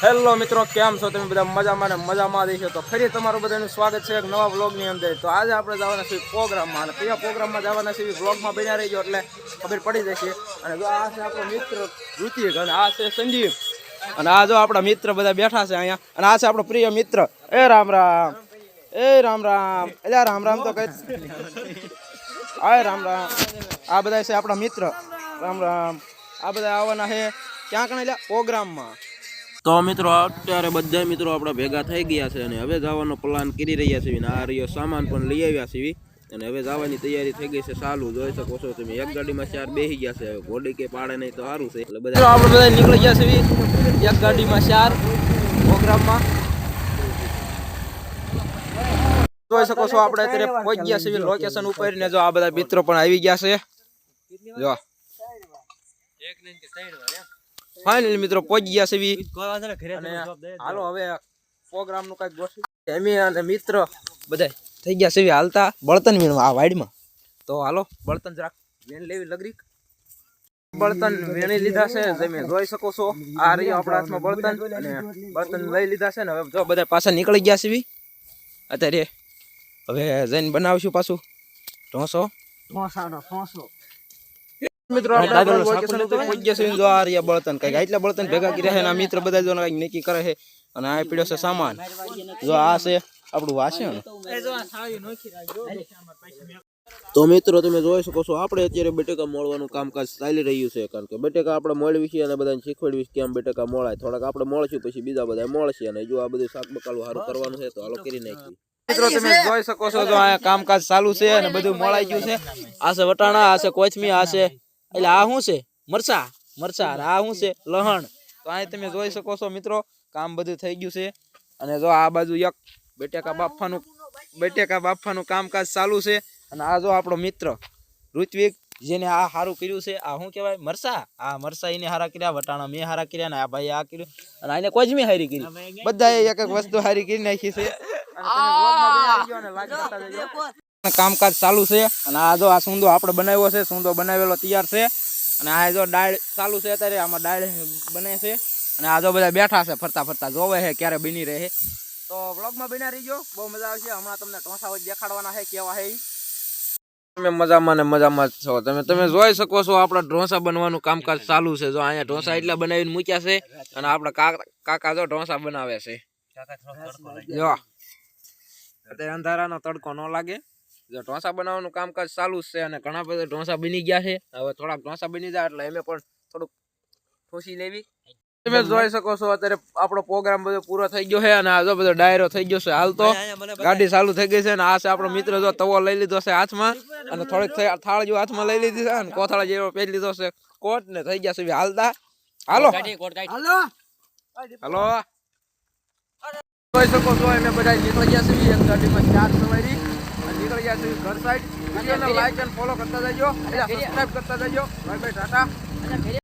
Hello મિત્રો, કેમ છો? તમે બધા મજામાં ને મજામાં દેશો તો ફરી તમારું બધાનું સ્વાગત છે એક નવા વ્લોગની અંદર. તો આજે આપણે જવાના છીએ પ્રોગ્રામમાં. અને કયા પ્રોગ્રામમાં જવાના છીએ, વ્લોગમાં બન્યા રહીજો એટલે ખબર પડી જશે. અને જો આ છે આપણો મિત્ર ઋતિક અને આ છે સંજીવ અને આ જો આપણા મિત્ર બધા બેઠા છે અહીંયા. અને આ છે આપણો પ્રિય મિત્ર. એ રામ રામ. એ રામ રામ. એટલે રામ રામ તો કઈ આ રામ રામ. આ બધા છે આપણા મિત્ર. રામ રામ. આ બધા આવવાના છે ક્યાં કણે પ્રોગ્રામમાં. તો મિત્રો અત્યારે બધા મિત્રો આપણા ભેગા થઈ ગયા છે અને હવે જવાનો પ્લાન કરી રહ્યા છીએ. આ રહ્યો સામાન પણ લઈ આવ્યા છીએ. અને હવે જવાની તૈયારી થઈ ગઈ છે સારું જોઈ શકો છો તમે એક ગાડીમાં ચાર બેસી ગયા છે. હવે ઘોડી કે પાડે નહીં તો સારું છે. એટલે બધા આપણે બધા નીકળી ગયા છીએ. એક ગાડીમાં ચાર પ્રોગ્રામમાં. જોઈ શકો છો આપણે અત્યારે પહોંચી ગયા છીએ લોકેશન ઉપર ને જો આ બધા મિત્રો પણ આવી ગયા છે. જો. ફાઇનલ મિત્રો પહોંચી ગયા છે હાલો હવે પ્રોગ્રામનું કંઈક ગોઠવી. એમી અને મિત્ર બધા થઈ ગયા છે હાલતા બળતણ વીણવા આ વાડીમાં. તો હાલો બળતણ જરાક વીણ લેવી લગરી બળતણ વેણી લીધા છે તમે જોઈ શકો છો આ રહ્યું આપણા હાથમાં બળતણ અને બળતણ લઈ લીધા છે ને હવે જો બધા પાછા નીકળી ગયા છે અત્યારે હવે જઈને બનાવશું પાછું. ઢોસો. મિત્રો આપણે આગળ location ઉપર પહોંચી ગયા છીએ. જો આ રહ્યા બળતણ. કંઈક આટલા બળતણ ભેગા કર્યા છે આ મિત્ર બધા જો કંઈક નક્કી કરે છે. અને આ પીડ્યો છે સામાન. જો આ છે આપણું વાસણ. તો મિત્રો તમે જોઈ શકો છો આપણે અત્યારે બટેકા મોળવાનું કામકાજ ચાલી રહ્યું છે. કારણ કે બટેકા આપણે મોળવી છીએ અને બધાને શીખવાડવી છે કેમ બટેકા મોળાય. થોડાક આપણે મોળશું પછી બીજા બધા મોળશે. અને જો આ બધું શાક બકાલું સારું કરવાનું છે તો હાલો કરી નાખીએ. મિત્રો તમે જોઈ શકો છો તો આ કામકાજ ચાલુ છે અને બધું મોળાઈ ગયું છે. આ છે વટાણા આ છે આશે આ છે એટલે આ શું છે? મરચા. મરચા. આ શું છે? લહણ. તો અહીં તમે જોઈ શકો છો મિત્રો કામ બધું થઈ ગયું છે. અને જો આ બાજુ એક બેટેકા બાફાનું બેટેકા બાફાનું કામકાજ ચાલુ છે. અને આ જો આપણો મિત્ર ઋત્વિક જેને આ સારું કર્યું છે આ શું કહેવાય? મરસા આ મરસા એને હારા કર્યા વટાણા મેં હારા કર્યા ને આ ભાઈ આ કર્યું. અને આને કોઈ જ મેં હારી કરી. બધાએ એક એક વસ્તુ હારી કરી નાખી છે. કામકાજ ચાલુ છે. અને આ જો આ સૂંદો આપણે બનાવ્યો છે સૂંદો બનાવેલો તૈયાર છે. અને આ જો ડાળ ચાલુ છે અત્યારે આમાં ડાળ બને છે. અને આ જો બધા બેઠા છે ફરતા ફરતા જોવે છે ક્યારે બની રહે. તો વ્લોગમાં બન્યા રહીજો બહુ મજા આવશે. હમણાં તમને ઢોસા દેખાડવાના છે કેવા છે તમે મજામાં ને મજામાં જ છો. તમે તમે જોઈ શકો છો આપણા ઢોસા બનવાનું કામકાજ ચાલુ છે. જો અહીંયા ઢોસા એટલા બનાવીને મૂક્યા છે અને આપણા કાકા કાકા જો ઢોસા બનાવે છે. જો. અત્યારે અંધારાનો તડકો ન લાગે. જો ઢોસા બનાવવાનું કામકાજ ચાલુ જ છે અને ઘણા બધા ઢોસા બની ગયા છે. હવે થોડાક ઢોસા બની જાય એટલે એમે પણ થોડુંક ઠોસી લેવી. તમે જોઈ શકો છો અત્યારે આપણો પ્રોગ્રામ બધો પૂરો થઈ ગયો છે અને આ જો બધો ડાયરો થઈ ગયો છે હાલ તો. ગાડી ચાલુ થઈ ગઈ છે અને આ છે આપણો મિત્ર જો તવો લઈ લીધો છે હાથમાં અને થોડીક થઈ- થાળ જેવો હાથમાં લઈ લીધી છે અને કોથળા જેવો પહેરી લીધો છે. કોટ ને થઈ ગયા છે હાલતા હાલો હાલો. જોઈ શકો છો અમે બધા નીકળી ગયા છીએ એક ગાડીમાં ચાર સવારી. અને નીકળી ગયા છીએ ઘર સાઈડ વિડીયોને લાઈક અને ફોલો કરતા જજો. સબસ્ક્રાઈબ કરતા જજો. Bye bye Tata